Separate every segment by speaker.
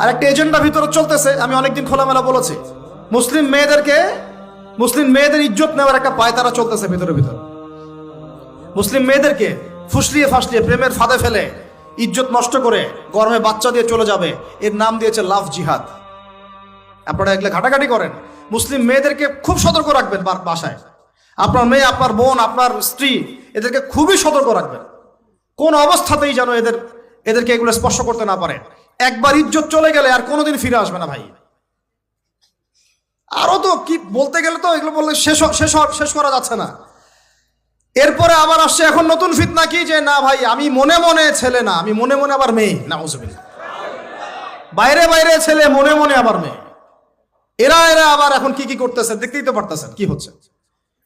Speaker 1: আর একটা এজেন্ডা ভিতরে চলতেছে, আমি অনেকদিন খোলামেলা বলেছি। মুসলিম মেয়েদেরকে, মুসলিম মেয়েদের ইজ্জত নেওয়ার একটা পায়তারা চলতেছে ভিতরে ভিতরে। মুসলিম মেয়েদেরকে ফুসলিয়ে ফাসলিয়ে, প্রেমের ফাঁদে ফেলে, ইজ্জত নষ্ট করে গরমে বাচ্চা দিয়ে চলে যাবে। এর নাম দিয়েছে লাভ জিহাদ। আপনারা এগুলো ঘাটাঘাটি করেন। মুসলিম মেয়েদেরকে খুব সতর্ক রাখবেন বাসায়। আপনার মেয়ে, আপনার বোন, আপনার স্ত্রী, এদেরকে খুবই সতর্ক রাখবেন। কোন অবস্থাতেই যেন এদের এদেরকে এগুলো স্পর্শ করতে না পারে একবার ইজ্জত চলে গেলে আর কোনোদিন ফিরে আসবে না ভাই। আরও তো কি বলতে গেলে তো এগুলো বললে শেষ শেষ শেষ করা যাচ্ছে না। এরপরে আবার আসছে এখন নতুন ফিতনা কি যে, না ভাই, আমি মনে মনে ছেলে না, আমি মনে মনে আবার মেয়ে। না বাইরে বাইরে ছেলে, মনে মনে আবার মেয়ে। এরা এরা আবার এখন কি কি করতেছে দেখতেই তো পারতেছেন কি হচ্ছে।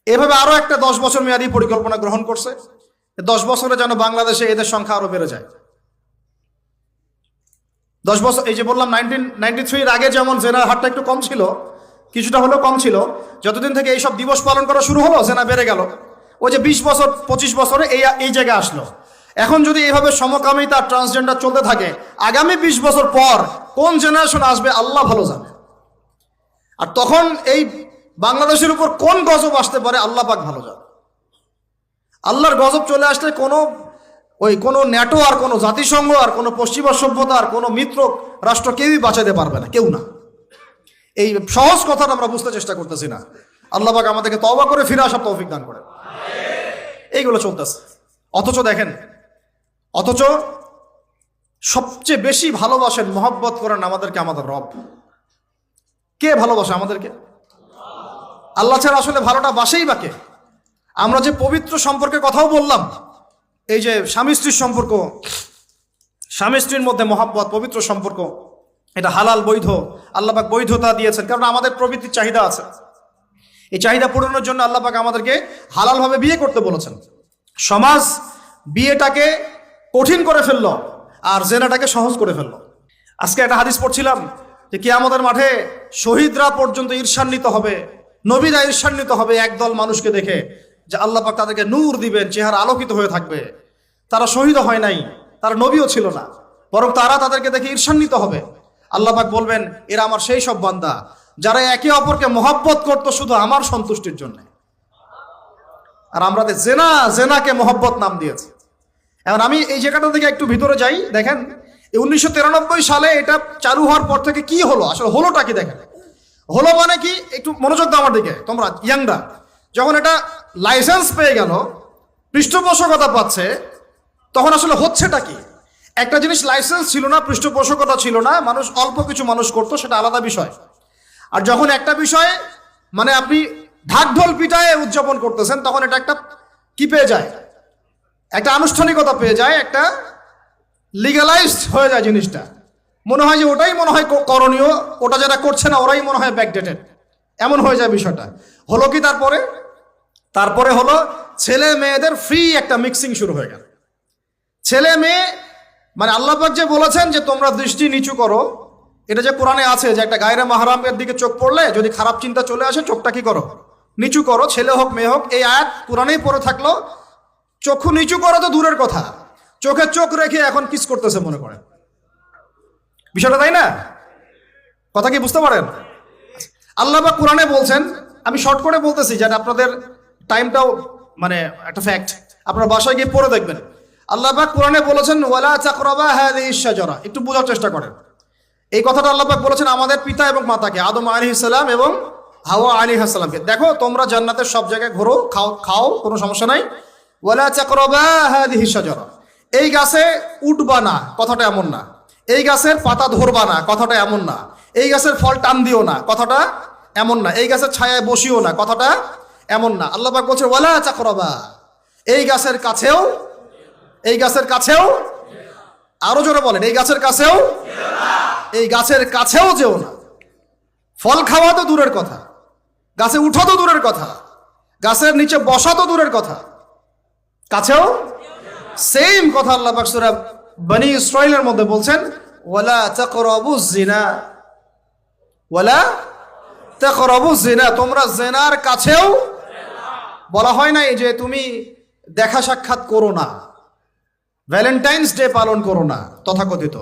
Speaker 1: এভাবে আরও একটা দশ বছর মেয়াদি পরিকল্পনা গ্রহণ করছে। দশ বছরে যেন বাংলাদেশে এদের সংখ্যা আরও বেড়ে যায়। দশ বছর, এই যে বললাম নাইনটিন নাইনটি থ্রির আগে যেমন জেনার হারটা একটু কম ছিল, কিছুটা হলেও কম ছিল, যতদিন থেকে এইসব দিবস পালন করা শুরু হলো, জেনা বেড়ে গেল। ওই যে বিশ বছর, পঁচিশ বছরে এই এই জায়গায় আসলো। এখন যদি এইভাবে সমকামিতা ট্রান্সজেন্ডার চলতে থাকে, আগামী বিশ বছর পর কোন জেনারেশন আসবে, আল্লাহ ভালো জানে। আর তখন এই বাংলাদেশের উপর কোন গজব আসতে পারে, আল্লাহ পাক ভালো জানে। আল্লাহর গজব চলে আসলে কোনো ওই কোনো ন্যাটো আর কোনো জাতিসংঘ আর কোনো পশ্চিমা সভ্যতা আর কোনো মিত্র রাষ্ট্র কেউই বাঁচাতে পারবে না, কেউ না। এই সহজ কথাটা আমরা বুঝতে চেষ্টা করতেছি না। আল্লাহ পাক আমাদেরকে তবা করে ফিরে আসার তৌফিক দান করে এইগুলো চলতেছে। অথচ দেখেন, অথচ সবচেয়ে বেশি ভালোবাসেন, মহব্বত করেন আমাদেরকে আমাদের রব। কে ভালোবাসে আমাদেরকে? আল্লাহ ছাড়া আসলে ভালোটা বাসেই বা কে? আমরা যে পবিত্র সম্পর্কে কথাও বললাম এই যে স্বামী স্ত্রীর সম্পর্ক, স্বামী স্ত্রীর মধ্যে মহাব্বত, পবিত্র সম্পর্ক, এটা হালাল বৈধ আল্লাপাক বৈধতা দিয়েছেন, কারণ আমাদের প্রবৃত্তির চাহিদা আছে। এই চাহিদা পূরণের জন্য আল্লাপাক আমাদেরকে হালালভাবে বিয়ে করতে বলেছেন। সমাজ বিয়েটাকে কঠিন করে ফেলল আর জেনাটাকে সহজ করে ফেলল। আজকে একটা হাদিস পড়ছিলাম যে কি আমাদের মাঠে শহীদরা পর্যন্ত ঈর্ষান্বিত হবে, নবীরা ঈর্ষান্বিত হবে, একদল মানুষকে দেখে যে আল্লাহ পাক তাদেরকে নূর দিবেন, চেহারা আলোকিত হয়ে থাকবে। তারা শহীদ হয় নাই, তারা নবীও ছিল না, বরং তারা তাদেরকে দেখে ঈর্ষান্বিত হবে। আল্লাহ পাক বলবেন, এরা আমার সেই সব বান্দা, যারা একে অপরকে মহব্বত করতো শুধু আমার সন্তুষ্টির জন্য। আর আমরা জেনা, জেনাকে মহব্বত নাম দিয়েছি। এখন আমি এই জায়গাটা থেকে একটু ভিতরে যাই, দেখেন উনিশশো তিরানব্বই সালে এটা চালু হওয়ার পর থেকে কি হলো? আসলে হলোটা কি দেখেন? হলো মানে কি? একটু মনোযোগ দাও আমার দিকে, তোমরা ইয়াংরা। যখন এটা লাইসেন্স পেয়ে গেল, পৃষ্ঠপোষকতা পাচ্ছে, তখন আসলে হচ্ছেটা কি? একটা জিনিস লাইসেন্স ছিল না, পৃষ্ঠপোষকতা ছিল না, মানুষ অল্প কিছু মানুষ করতো, সেটা আলাদা বিষয়। আর যখন একটা বিষয় মানে আপনি ঢাকঢোল পিটায় উদযাপন করতেছেন, তখন এটা একটা কি পেয়ে যায়? একটা আনুষ্ঠানিকতা পেয়ে যায়, একটা লিগালাইজড হয়ে যায় জিনিসটা। মনে হয় যে ওটাই মনে হয় করণীয়, ওটা যারা করছে না, ওরাই মনে হয় ব্যাকডেটেড এমন হয়ে যায় বিষয়টা। হলো কি তারপরে? তারপরে হলো ছেলে মেয়েদের ফ্রি একটা মিক্সিং শুরু হয়ে গেল। ছেলে মেয়ে মানে আল্লাপাক যে বলেছেন যে তোমরা দৃষ্টি নিচু করো, এটা যে কোরআনে আছে যে একটা গায়রে মাহারামের দিকে চোখ পড়লে যদি খারাপ চিন্তা চলে আসে, চোখটা কি করো? নিচু করো, ছেলে হোক, মেয়ে হোক, এই আয়াত কোরআনেই পড়ে থাকল। চক্ষু নিচু করা তো দূরের কথা। চোখে চোখ রেখে এখন কিস করতেছে মনে করেন বিষয়টা তাই না? কথা কি বুঝতে পারেন? আল্লাহ বা কোরআনে বলছেন, আমি শর্ট করে বলতেছি যেন আপনাদের টাইমটাও মানে একটা ফ্যাক্ট আপনার বাসায় গিয়ে পড়ে দেখবেন। আল্লাহ পাক কোরআনে বলেছেন, ওয়ালা চাকরাবা হাদিস শাজারা। একটু বোঝার চেষ্টা করেন। এই কথাটা আল্লাহ পাক বলেছেন আমাদের পিতা এবং মাতাকে, আদম আলী সালাম এবং হাওয়া আলী হাসালামকে দেখো, তোমরা জান্নাতের সব জায়গায় ঘোরো, খাও খাও, কোনো সমস্যা নাই। ওয়ালা চাকরাবা হাদিস শাজারা। এই গাছে উঠবা না, কথাটা এমন না। এই গাছের পাতা ধরবা না, কথাটা এমন না। এই গাছের ফল টান দিও না, কথাটা এমন না। এই গাছের ছায়ায় বসিও না, কথাটা এমন না। আল্লাহ পাক বলছে, ওয়ালা চাকরাবা এই গাছের কাছেও, এই গাছের কাছেও আরও জোরে বলেন, এই গাছের কাছেও, এই গাছের কাছেও যেও না। ফল খাওয়া তো দূরের কথা, গাছে উঠো তো দূরের কথা, গাছের নিচে বসা তো দূরের কথা। কাছেও সেম কথা আল্লাহ পাক সূরা বনি ইসরাইলের মধ্যে বলছেন, ওয়ালা তাকরাবু জিনা ওয়ালা তাকরাবু জিনা তোমরা জেনার কাছেও বলা হয় নাই যে তুমি দেখা সাক্ষাৎ করো না। ভ্যালেন্টাইন্স ডে পালন করো না, তথাকথিত।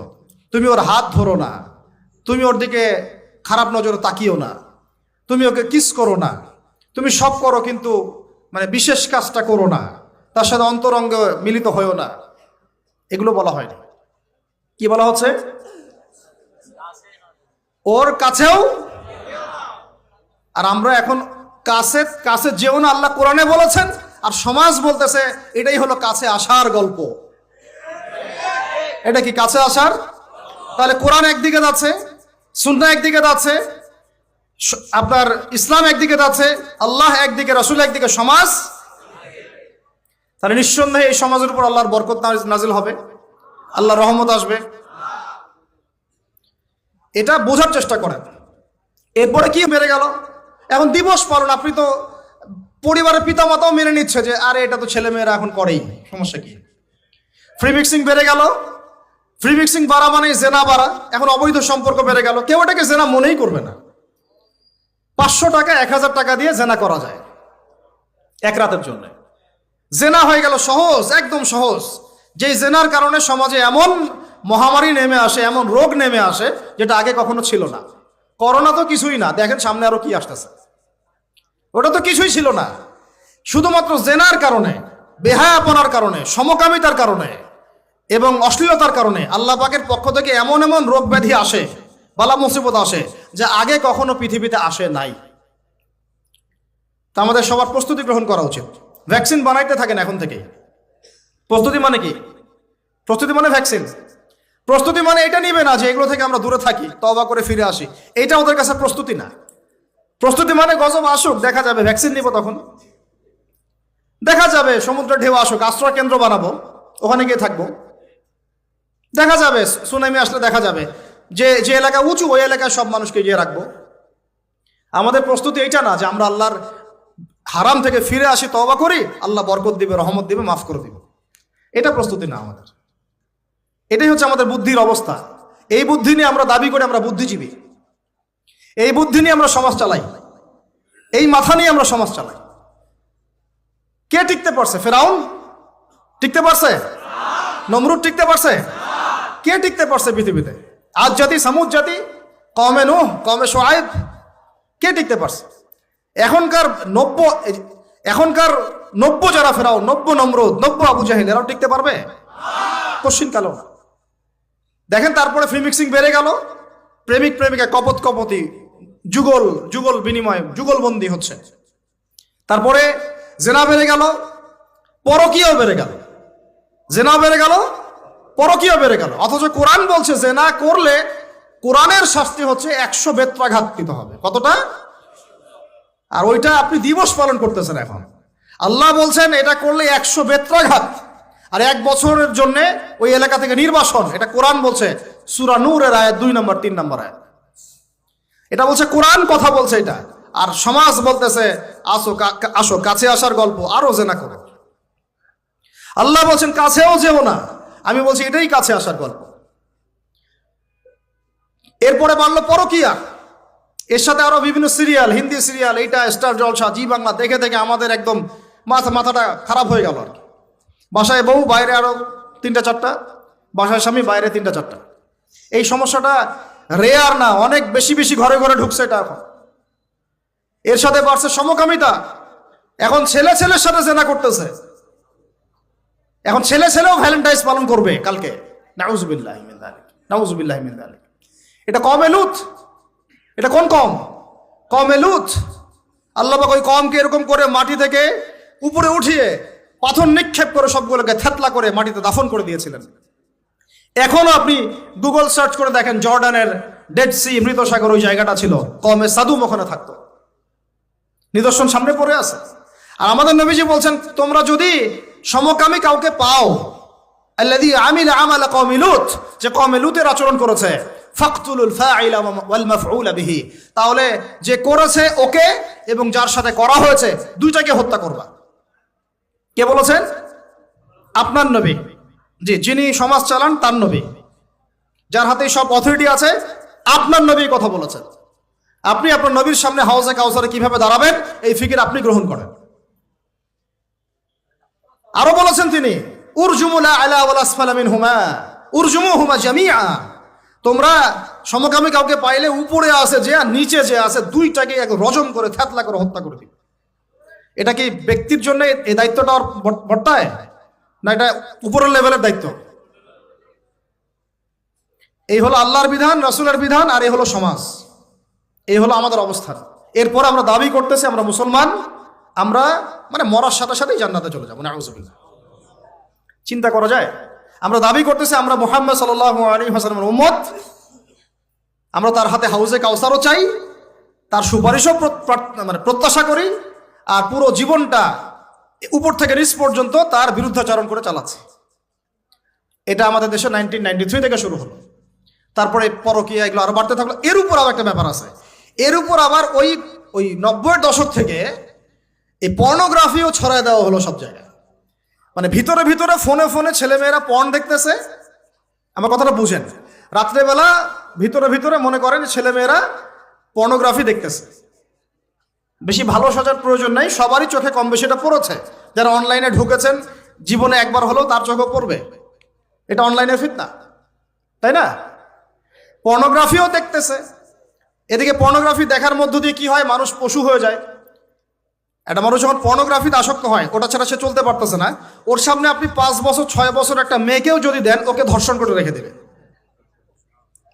Speaker 1: তুমি ওর হাত ধরো না। তুমি ওর দিকে খারাপ নজরে তাকিও না। তুমি ওকে কিস করো না। তুমি সব করো কিন্তু মানে বিশেষ কাজটা করো না। তার সাথে অন্তরঙ্গ মিলিত হয়েও না। এগুলো বলা হয়নি। কি বলা হচ্ছে? ওর কাছেও? আর আমরা এখন কাছে কাছে যেও না, আল্লাহ কোরআনে বলেছেন, আর সমাজ বলতেছে, এটাই হলো কাছে আসার গল্প। এটা কি কাছে আসার? তাহলে কোরআন একদিকে যাচ্ছে সুন্না একদিকে যাচ্ছে আপনার ইসলাম একদিকে যাচ্ছে, আল্লাহ একদিকে, রসুল একদিকে, সমাজ। তাহলে নিঃসন্দেহে এই সমাজের উপর আল্লাহর বরকত নাজ- নাজিল হবে, আল্লাহর রহমত আসবে। এটা বোঝার চেষ্টা করেন। এরপরে কি বেড়ে গেল? এখন দিবস পালন, আপনি তো পরিবারের পিতামাতাও মেনে নিচ্ছে যে, আরে এটা তো ছেলে মেয়েরা এখন করেই সমস্যা কি? ফ্রি মিক্সিং বেড়ে গেল ফ্রি মিক্সিং বাড়া মানে জেনা বাড়া। এখন অবৈধ সম্পর্ক বেড়ে গেল, কেউ এটাকে জেনা মনেই করবে না। পাঁচশো টাকা, এক হাজার টাকা দিয়ে জেনা করা যায়, এক রাতের জন্য। জেনা হয়ে গেল সহজ, একদম সহজ। যেই জেনার কারণে সমাজে এমন মহামারী নেমে আসে, এমন রোগ নেমে আসে, যেটা আগে কখনো ছিল না। করোনা তো কিছুই না, দেখেন সামনে আরও কি আসতেছে। ওটা তো কিছুই ছিল না। শুধুমাত্র জেনার কারণে, বেহায়াপনার কারণে, সমকামিতার কারণে এবং অশ্লীলতার কারণে আল্লাহ পাকের পক্ষ থেকে এমন এমন রোগ ব্যাধি আসে, বালা মুসিবত আসে, যা আগে কখনো পৃথিবীতে আসে নাই। তা আমাদের সবার প্রস্তুতি গ্রহণ করা উচিত। ভ্যাকসিন বানাইতে থাকেন এখন থেকেই প্রস্তুতি মানে কি? প্রস্তুতি মানে ভ্যাকসিন প্রস্তুতি মানে এটা নিবে না যে এগুলো থেকে আমরা দূরে থাকি তবা করে ফিরে আসি। এটা ওদের কাছে প্রস্তুতি না। প্রস্তুতি মানে গজব আসুক, দেখা যাবে ভ্যাকসিন নিব তখন। দেখা যাবে, সমুদ্রের ঢেউ আসুক, আশ্রয় কেন্দ্র বানাবো, ওখানে গিয়ে থাকব। দেখা যাবে, সুনামি আসলে দেখা যাবে, যে যে এলাকা উঁচু, ওই এলাকায় সব মানুষকে গিয়ে রাখব। আমাদের প্রস্তুতি এইটা না যে আমরা আল্লাহর হারাম থেকে ফিরে আসি তবা করি, আল্লাহ বরকত দিবে, রহমত দিবে, মাফ করে দিবে। এটা প্রস্তুতি না আমাদের। এটাই হচ্ছে আমাদের বুদ্ধির অবস্থা। এই বুদ্ধি নিয়ে আমরা দাবি করি আমরা বুদ্ধিজীবী। এই বুদ্ধি নিয়ে আমরা সমাজ চালাই। এই মাথা নিয়ে আমরা সমাজ চালাই। কে টিকতে পারছে? ফেরাউন? টিকতে পারছে? নমরুদ টিকতে পারছে? কে টিকতে পারছে পৃথিবীতে? আজ জাতি, সামুদ জাতি কমে নুহ কমে সোয়াইব, কে টিকতে পারছে? এখনকার নব্য এখনকার নব্য যারা ফেরাও নব্য নমরুদ, নব্য আবু জাহিল, এরাও টিকতে পারবে? কোশ্চিন কালো। না দেখেন তারপরে ফ্রি মিক্সিং বেড়ে গেল। প্রেমিক প্রেমিকা, কপত কপতি, যুগল যুগল বিনিময় যুগলবন্দি হচ্ছে। তারপরে জেনা বেড়ে গেল, পরকীয় বেড়ে গেল। জেনা বেড়ে গেল, পরকীয় বেড়ে গেল। অথচ কোরআন বলছে, জেনা করলে কোরআনের শাস্তি হচ্ছে একশো বেত্রাঘাত দিতে হবে। কতটা? আর ওইটা আপনি দিবস পালন করতেছেন এখন। আল্লাহ বলছেন, এটা করলে একশো বেত্রাঘাত। আর এক বছরের জন্য ওই এলাকা থেকে নির্বাসন, এটা কোরআন বলছে, সুরা নূরের আয়াত দুই নম্বর, তিন নম্বর আয়াত। এটা বলছে কোরআন কথা বলছে এটা। আর সমাজ বলতেছে, আসো আসো, কাছে আসার গল্প, আরও জেনা করো। আল্লাহ বলছেন, কাছেও যেও না। আমি বলছি, এটাই কাছে আসার গল্প। এরপরে বাড়লো পরকিয়া। এর সাথে আরও বিভিন্ন সিরিয়াল, হিন্দি সিরিয়াল, এইটা, স্টার জলসা, জি বাংলা, দেখে দেখে আমাদের একদম মাথা, মাথাটা খারাপ হয়ে গেল আর কি। বাসায় বউ, বাইরে আরও তিনটা, চারটা। বাসায় স্বামী, বাইরে তিনটা, চারটা। এই সমস্যাটা রেয়ার না, অনেক বেশি বেশি ঘরে ঘরে ঢুকছে এটা এখন। এর সাথে বাড়ছে সমকামিতা। এখন ছেলে ছেলের সাথে জেনা করতেছে। এখন ছেলে ছেলেও ভ্যালেন্টাইন্স পালন করবে কালকে। এটা কমে লুত। এটা কোন কম? কমে লুত। আল্লাহ ওই কমকে এরকম করে মাটি থেকে উপরে উঠিয়ে পাথর নিক্ষেপ করে সবগুলোকে থেতলা করে মাটিতে দাফন করে দিয়েছিলেন। এখনও আপনি গুগল সার্চ করে দেখেন জর্ডানের ডেড সি মৃত সাগর ওই জায়গাটা ছিল। কমে সাদুম ওখানে থাকতো। নিদর্শন সামনে পড়ে আছে। আর আমাদের নবীজি বলছেন, তোমরা যদি সমকামী কাউকে পাও, আল্লাযী আমিলা আমালা যে আচরণ করেছে তাহলে যে করেছে ওকে এবং যার সাথে করা হয়েছে, দুইটাকে হত্যা করবা। কে বলেছেন? আপনার নবী। জি, যিনি সমাজ চালান, তার নবী। যার হাতে সব অথরিটি আছে, আপনার নবী কথা বলেছেন। আপনি আপনার নবীর সামনে হাউসে কাউসারে কীভাবে দাঁড়াবেন, এই ফিকির আপনি গ্রহণ করেন। আরও বলেছেন তিনি উরজুমুহুমা জামিআ। তোমরা সমকামী কাউকে পাইলে উপরে আছে যে আর নিচে যে আছে দুইটাকে এক রজম করে থ্যাতলা করে হত্যা করে দিবে। এটা কি ব্যক্তির জন্য এই দায়িত্বটা বর্তায়? না এটা উপরের লেভেলের দায়িত্ব? এই হলো আল্লাহর বিধান, রসুলের বিধান আর এই হলো সমাজ। এই হলো আমাদের অবস্থান। এরপর আমরা দাবি করতেছি, আমরা মুসলমান, আমরা মানে মরার সাথে সাথেই জান্নাতে চলে যাব নাউজুবিল্লাহ চিন্তা করা যায়? আমরা দাবি করতেছি, আমরা মোহাম্মদ সাল্লাহ আলী হাসানের উম্মত। আমরা তার হাতে হাউজে কাউসারও চাই, তার সুপারিশও মানে প্রত্যাশা করি। আর পুরো জীবনটা উপর থেকে নিচ পর্যন্ত তার বিরুদ্ধাচরণ করে চালাচ্ছে। এটা আমাদের দেশে নাইনটিন নাইনটি থ্রি থেকে শুরু হলো। তারপরে পরকীয়া এগুলো আরও বাড়তে থাকল। এর উপর আবার একটা ব্যাপার আছে। এর উপর আবার ওই ওই নব্বইয়ের দশক থেকে এই পর্নোগ্রাফিও ছড়ায় দেওয়া হলো সব জায়গায়। মানে ভিতরে ভিতরে ফোনে ফোনে ছেলেমেয়েরা পর্ন দেখতেছে। আমার কথাটা বুঝেন। রাত্রেবেলা ভিতরে ভিতরে মনে করেন ছেলেমেয়েরা পর্নোগ্রাফি দেখতেছে। বেশি ভালো সাজার প্রয়োজন নাই, সবারই চোখে কম বেশি এটা পড়েছে। যারা অনলাইনে ঢুকেছেন, জীবনে একবার হলেও তার চোখে পড়বে। এটা অনলাইনে ফিতনা, তাই না? পর্নোগ্রাফিও দেখতেছে। এদিকে পর্নোগ্রাফি দেখার মধ্য দিয়ে কি হয়? মানুষ পশু হয়ে যায়। একটা মানুষ যখন পর্নোগ্রাফিতে আসক্ত হয়, ওটা ছাড়া সে চলতে পারতেছে না। ওর সামনে আপনি পাঁচ বছর, ছয় বছর একটা মেয়েকেও যদি দেন, ওকে ধর্ষণ করে রেখে দেবে।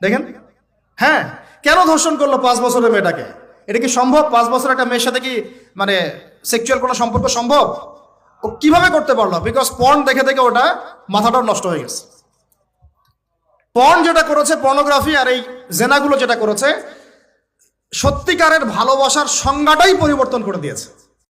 Speaker 1: দেখেন? হ্যাঁ কেন ধর্ষণ করল পাঁচ বছরের মেয়েটাকে? এটা কি সম্ভব? পাঁচ বছর একটা মেয়ের সাথে কি মানে সেক্সুয়াল কোনো সম্পর্ক সম্ভব? ও কীভাবে করতে পারল? বিকজ পর্ন দেখে দেখে ওটা মাথাটাও নষ্ট হয়ে গেছে। পর্ন যেটা করেছে পর্নোগ্রাফি আর এই জেনাগুলো যেটা করেছে, সত্যিকারের ভালোবাসার সংজ্ঞাটাই পরিবর্তন করে দিয়েছে।